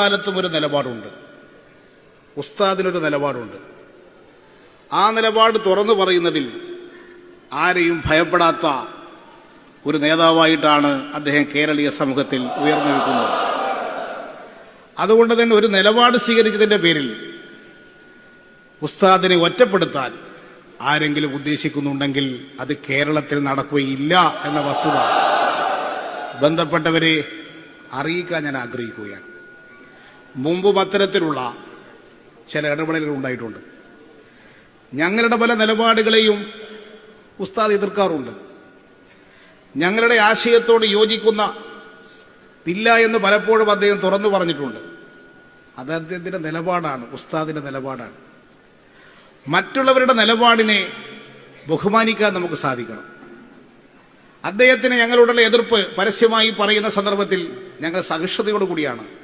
കാലത്തും ഒരു നിലപാടുണ്ട്. ഉസ്താദിനൊരു നിലപാടുണ്ട്. ആ നിലപാട് തുറന്നു പറയുന്നതിൽ ആരെയും ഭയപ്പെടാത്ത ഒരു നേതാവായിട്ടാണ് അദ്ദേഹം കേരളീയ സമൂഹത്തിൽ ഉയർന്നു നിൽക്കുന്നത്. അതുകൊണ്ട് തന്നെ ഒരു നിലപാട് സ്വീകരിച്ചതിന്റെ പേരിൽ ഉസ്താദിനെ ഒറ്റപ്പെടുത്താൻ ആരെങ്കിലും ഉദ്ദേശിക്കുന്നുണ്ടെങ്കിൽ അത് കേരളത്തിൽ നടക്കുകയില്ല എന്ന വസ്തുത ബന്ധപ്പെട്ടവരെ അറിയിക്കാൻ ഞാൻ ആഗ്രഹിക്കുകയാണ്. മുമ്പും അത്തരത്തിലുള്ള ചില ഇടപെടലുകൾ ഉണ്ടായിട്ടുണ്ട്. ഞങ്ങളുടെ പല നിലപാടുകളെയും ഉസ്താദ് എതിർക്കാറുണ്ട്. ഞങ്ങളുടെ ആശയത്തോട് യോജിക്കുന്ന ഇല്ല എന്ന് പലപ്പോഴും അദ്ദേഹം തുറന്നു പറഞ്ഞിട്ടുണ്ട്. അത് അദ്ദേഹത്തിന്റെ നിലപാടാണ് ഉസ്താദിന്റെ നിലപാടാണ്. മറ്റുള്ളവരുടെ നിലപാടിനെ ബഹുമാനിക്കാൻ നമുക്ക് സാധിക്കണം. അദ്ദേഹത്തിന് ഞങ്ങളോടുള്ള എതിർപ്പ് പരസ്യമായി പറയുന്ന സന്ദർഭത്തിൽ ഞങ്ങൾ സഹിഷ്ണുതയോടുകൂടിയാണ്.